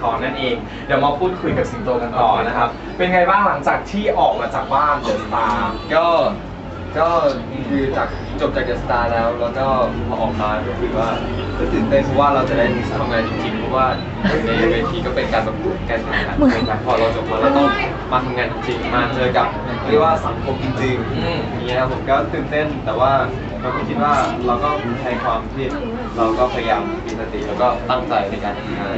ทรนั่นเอง เดี๋ยวมาพูดคุยกับสิงโตกันต่อนะครับ เป็นไงบ้างหลังจากที่ออกมาจากบ้านเดินตามก็ ก็คือจากจบจากเดอะสตาร์แล้ว แล้วก็พอออกมาก็คือว่าก็ตื่นเต้นเพราะว่าเราจะได้ทำงานจริงๆเพราะว่าในเวทีก็เป็นการประกวดการแข่งขันนะครับพอเราจบมาเราต้องมาทำงานจริงๆมาเจอกับเรียกว่าสังคมจริงอืมๆอย่างเงี้ยผมก็ตื่นเต้นแต่ว่าเราก็คิดว่าเราก็ใช้ความที่เราก็พยายามมีสติแล้วก็ตั้งใจในการทำงาน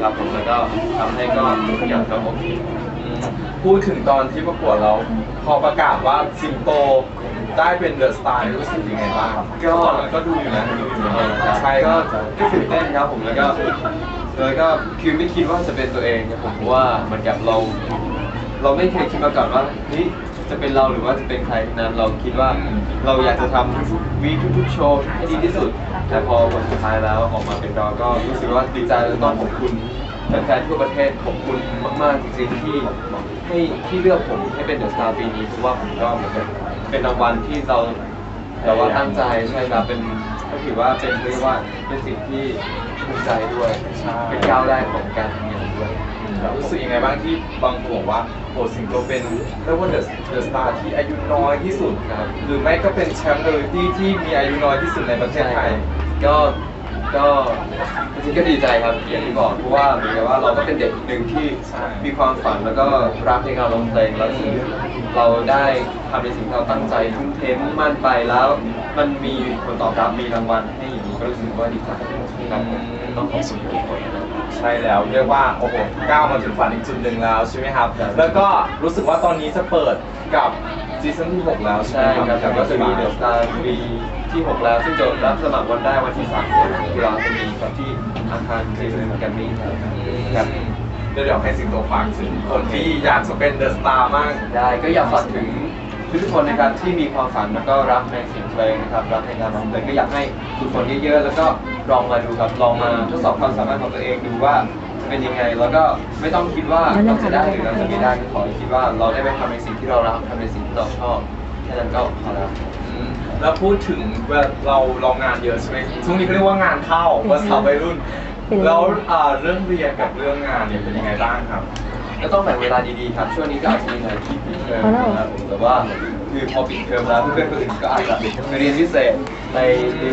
ครับผมแล้วก็ทำให้ก็ทุกอย่างก็โอเค พูดถึงตอนที่ประกวดเราพอประกาศว่าสิงโตได้เป็นเดอะสตาร์รู้สึกยังไงบ้างครับก็ตอนนั้นก็ดูอยู่นะดูอยู่นะใช่ก็ก็ตื่นเต้นครับผมแล้วก็แล้วก็คือไม่คิดว่าจะเป็นตัวเองครับผมเพราะว่าเหมือนกับเรา เราไม่เคยคิดมาก่อนว่าเฮ้ยจะเป็นเราหรือว่าจะเป็นใครทั้งนั้นเราคิดว่าเราอยากจะทำทุกๆวีคทุกๆโชว์ให้ดีที่สุด แต่พอวันสุดท้ายแล้วออกมาเป็นเราก็รู้สึกว่าดีใจและต้องขอบคุณ แฟนๆทั่วประเทศขอบคุณมากๆจริงๆที่ให้ที่เลือกผมให้เป็นเดอะสตาร์ปีนี้เพราะว่าผมก็เหมือนกับเป็นรางวัลที่เราแต่ว่าตั้งใจใช่ครับเป็นก็ถือว่าเป็นเรียกว่าเป็นสิ่งที่ภูมิใจด้วยใช่ เป็นก้าวแรกของการทำงานด้วยรู้สึกยังไงบ้างที่บางคนบอกว่าโอ้สิงโตเป็นเรียกว่าเดอะเดอะสตาร์ที่อายุน้อยที่สุดนะครับหรือไม่ก็เป็นแชมป์เลยที่ที่มีอายุน้อยที่สุดในประเทศไทย ก็ ก็จริงๆก็ดีใจครับอย่างที่บอกเพราะว่าเหมือนกับว่าเราก็เป็นเด็กหนึ่งที่ใช่มีความฝันแล้วก็รักในการร้องเพลงแล้วสิ่งที่เราได้ทำในสิ่งที่เราตั้งใจทุ่มเทมุ่งมั่นไปแล้ว มันมีผลตอบรับมีรางวัลให้อย่างนี้ก็รู้สึกว่าดีใจครับผมต้องขอบคุณทุกคนนะครับ ใช่แล้วเรียกว่าโอ้โหก้าวมาถึงฝันอีกจุดหนึ่งแล้วใช่ไหมครับครับแล้วก็รู้สึกว่าตอนนี้จะเปิดกับ ซีซั่นที่ 6 แล้วใช่ใช่ไหมครับกับก็จะมีเดอะสตาร์ปีที่ 6 แล้วซึ่งจะรับสมัครวันได้วันที่3ตุลาคมนี้ครับที่อาคารเจริญแกรมมี่ครับครับเดี๋ยวเดี๋ยวให้สิงโตฝากถึงคนที่อยากจะเป็นเดอะสตาร์มากได้ก็อยากฝากถึงทุกๆคนนะครับที่มีความฝันแล้วก็รักในเสียงเพลงนะครับรักในการร้องเพลงก็อยากให้ทุกคนเยอะๆแล้วก็ลองมาดูครับลองมาทดสอบความสามารถของตัวเองดูว่า เป็นยังไง แล้วก็ไม่ต้องคิดว่าเราจะได้หรือเราจะไม่ได้ก็ขอให้คิดว่าเราได้ไปทำในสิ่งที่เรารักทำในสิ่งที่เราชอบแค่นั้นก็พอแล้วอืมแล้วพูดถึงเวลาเราเรางานเยอะใช่ไหมช่วงนี้เขาเรียกว่างานเข้าภาษาวัยรุ่น แล้วอ่าเรื่องเรียนกับเรื่องงานเนี่ยเป็นยังไงบ้างครับ ก็ต้องแบ่งเวลาดีๆครับ ช่วงนี้ก็อาจจะมีหลายที่ปิดเทอมนะครับแต่ว่าคือพอปิดเทอมแล้วเพื่อนๆคนอื่นก็อาจจะไปเรียนพิเศษใน